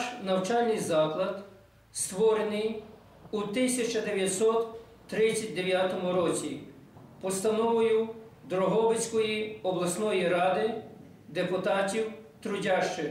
Наш навчальний заклад створений у 1939 році постановою Дрогобицької обласної ради депутатів трудящих.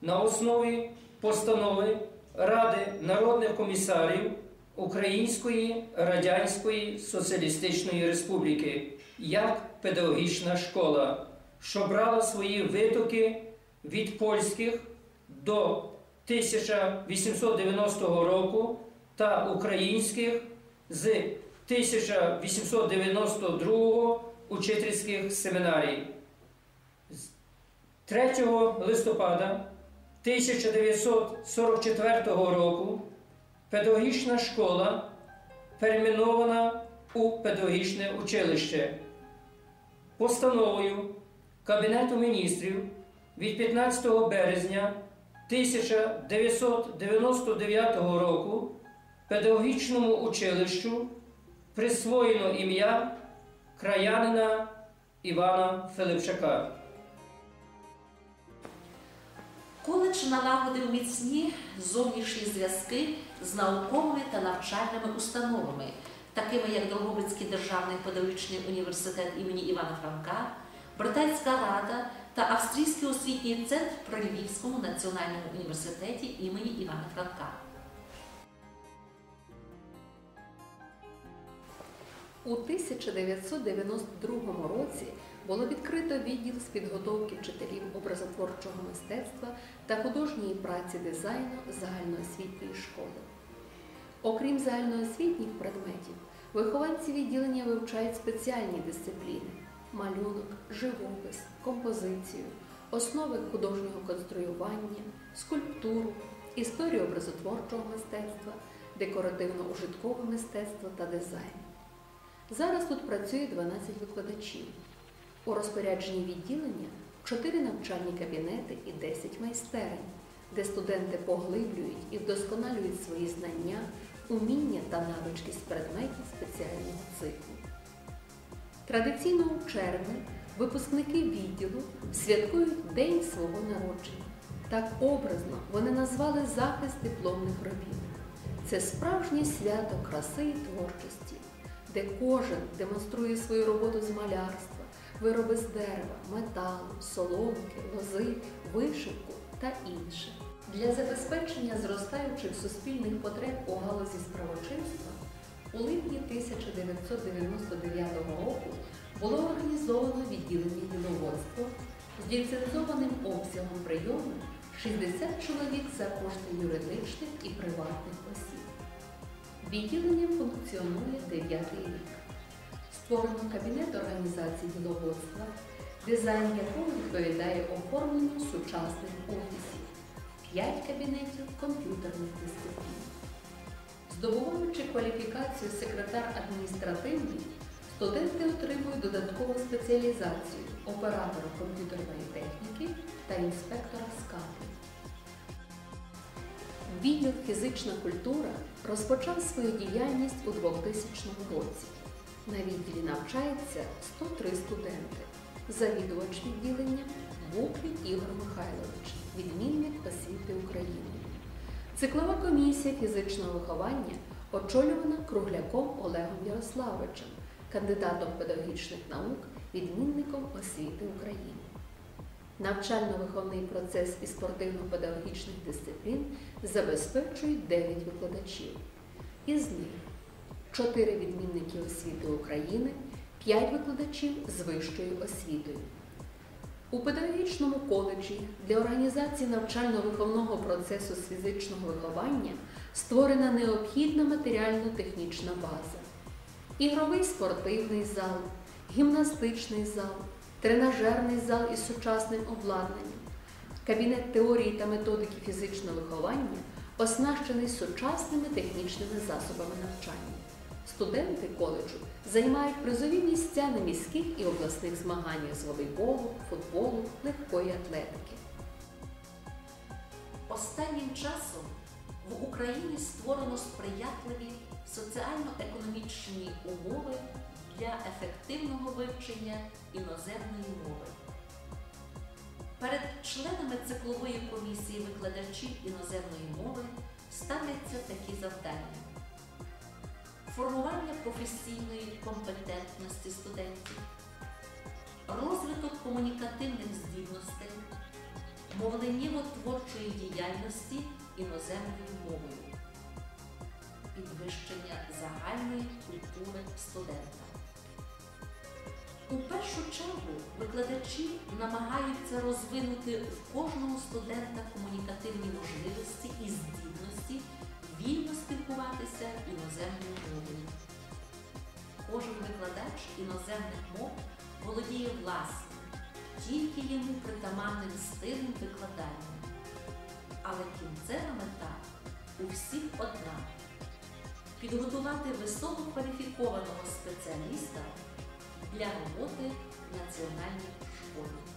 На основі постанови Ради народних комісарів Української Радянської Соціалістичної Республіки як педагогічна школа, що брала свої витоки від польських до 1890 року та українських з 1892 учительських семінарій. З 3 листопада 1944 року педагогічна школа перейменована у педагогічне училище. Постановою Кабінету міністрів від 15 березня 1999 року педагогічному училищу присвоєно ім'я краянина Івана Филипчака. Коледж налагодив міцні зовнішні зв'язки з науковими та навчальними установами, такими як Дрогобицький державний педагогічний університет імені Івана Франка, Британська рада та Австрійський освітній центр при Львівському національному університеті імені Івана Франка. У 1992 році було відкрито відділ з підготовки вчителів образотворчого мистецтва та художньої праці дизайну загальноосвітньої школи. Окрім загальноосвітніх предметів, вихованці відділення вивчають спеціальні дисципліни малюнок, живопис, композицію, основи художнього конструювання, скульптуру, історію образотворчого мистецтва, декоративно-ужиткове мистецтво та дизайн. Зараз тут працює 12 викладачів. У розпорядженні відділення 4 навчальні кабінети і 10 майстерень, де студенти поглиблюють і вдосконалюють свої знання, уміння та навички з предметів спеціального циклу. Традиційно у червні випускники відділу святкують День свого народження. Так образно вони назвали захист дипломних робіт. Це справжнє свято краси і творчості, де кожен демонструє свою роботу з малярства, вироби з дерева, металу, соломки, лози, вишивку та інше. Для забезпечення зростаючих суспільних потреб у галузі справочинства у липні 1999 року було організовано відділення діловодства з ліцензованим обсягом прийому 60 чоловік за кошти юридичних і приватних осіб. Відділення функціонує 9 рік. Створено кабінет організації діловодства, дизайн якого відповідає оформленню сучасних офісів, 5 кабінетів комп'ютерних дисциплін. Здобуваючи кваліфікацію секретар адміністративний, студенти отримують додаткову спеціалізацію оператора комп'ютерної техніки та інспектора скафу. Відділ фізична культура розпочав свою діяльність у 2000 році. На відділі навчається 103 студенти. Завідувач відділення Буклін Ігор Михайлович, відмінник освіти України. Циклова комісія фізичного виховання очолювана кругляком Олегом Ярославовичем, кандидатом педагогічних наук, відмінником освіти України. Навчально-виховний процес із спортивно-педагогічних дисциплін забезпечують 9 викладачів. Із них 4 відмінники освіти України, 5 викладачів з вищою освітою. У педагогічному коледжі для організації навчально-виховного процесу з фізичного виховання створена необхідна матеріально-технічна база. Ігровий спортивний зал, гімнастичний зал, тренажерний зал із сучасним обладнанням, кабінет теорії та методики фізичного виховання оснащений сучасними технічними засобами навчання. Студенти коледжу займають призові місця на міських і обласних змаганнях з волейболу, футболу, легкої атлетики. Останнім часом в Україні створено сприятливі соціально-економічні умови для ефективного вивчення іноземної мови. Перед членами циклової комісії викладачів іноземної мови ставляться такі завдання: формування професійної компетентності студентів, розвиток комунікативних здібностей, мовленнєво-творчої діяльності іноземною мовою, підвищення загальної культури студента. У першу чергу викладачі намагаються розвинути в кожного студента комунікативні можливості і здібності вільно спілкуватися іноземною мовою. Кожен викладач іноземних мов володіє власним, тільки йому притаманним стилем викладання. Але кінцева мета у всіх одна підготувати висококваліфікованого спеціаліста для роботи в національній школі.